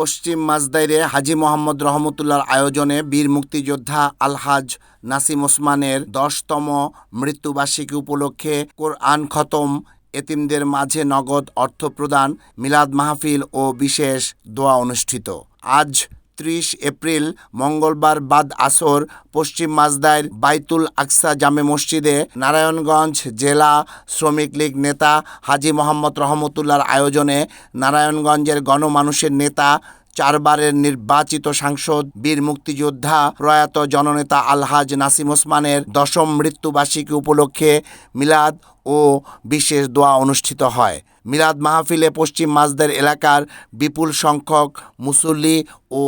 পশ্চিম মাজদাইরে হাজি মোহাম্মদ রহমতুল্লার আয়োজনে বীর মুক্তিযোদ্ধা আলহাজ নাসিম ওসমানের দশতম মৃত্যুবার্ষিকী উপলক্ষে কোরআন খতম, এতিমদের মাঝে নগদ অর্থ প্রদান, মিলাদ মাহফিল ও বিশেষ দোয়া অনুষ্ঠিত। আজ ত্রিশ এপ্রিল, মঙ্গলবার বাদ আসর, পশ্চিম মাজদায়ের বাইতুল আকসা জামে মসজিদে নারায়ণগঞ্জ জেলা শ্রমিক লীগ নেতা হাজি মোহাম্মদ রহমতুল্লার আয়োজনে নারায়ণগঞ্জের গণমানুষের নেতা চারবারের নির্বাচিত সাংসদ, বীর মুক্তিযোদ্ধা, প্রয়াত জননেতা আলহাজ নাসিম ওসমানের দশম মৃত্যুবার্ষিকী উপলক্ষে মিলাদ ও বিশেষ দোয়া অনুষ্ঠিত হয়। মিলাদ মাহফিলে পশ্চিম মাজদের এলাকার বিপুল সংখ্যক মুসল্লি ও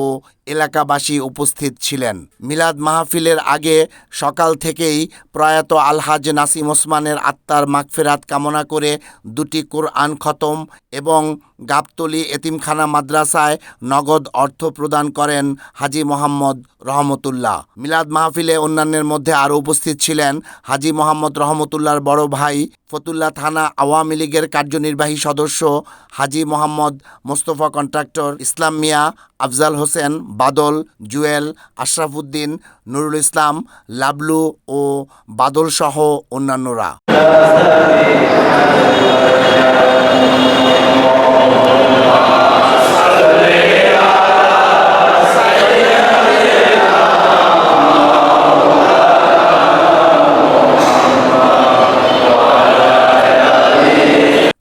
এলাকাবাসী উপস্থিত ছিলেন। মিলাদ মাহফিলের আগে সকাল থেকেই প্রয়াত আলহাজ নাসিম ওসমানের আত্মার মাগফেরাত কামনা করে দুটি কোরআন খতম এবং গাবতলি এতিমখানা মাদ্রাসায় নগদ অর্থ প্রদান করেন হাজি মোহাম্মদ রহমতুল্লাহ। মিলাদ মাহফিলে অন্যান্যের মধ্যে আরও উপস্থিত ছিলেন হাজি মোহাম্মদ রহমতুল্লাহর বড় ভাই ফতুল্লা থানা আওয়ামী লীগের কার্যনির্বাহী সদস্য হাজি মোহাম্মদ মোস্তফা কন্ট্রাক্টর ইসলাম মিয়া, আফজাল হোসেন, বাদল, জুয়েল আশরাফ উদ্দিন নুরুল ইসলাম, লাবলু ও বাদল সহ অন্যান্যরা।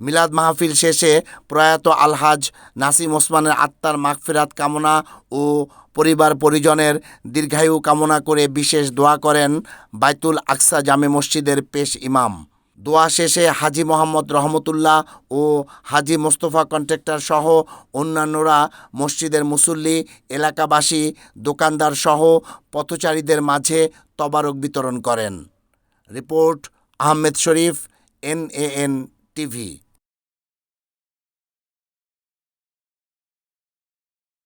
মিলাদ মাহফিল শেষে প্রয়াত আলহাজ নাসিম ওসমানের আত্মার মাগফিরাত কামনা ও পরিবার পরিজনের দীর্ঘায়ু কামনা করে বিশেষ দোয়া করেন বাইতুল আকসা জামে মসজিদের পেশ ইমাম। দোয়া শেষে হাজি মোহাম্মদ রহমতুল্লাহ ও হাজি মোস্তফা কন্ট্রাক্টর সহ অন্যান্যরা মসজিদের মুসল্লি, এলাকাবাসী, দোকানদার সহ পথচারীদের মাঝে তবারক বিতরণ করেন। Report Ahmed Sharif N A N TV.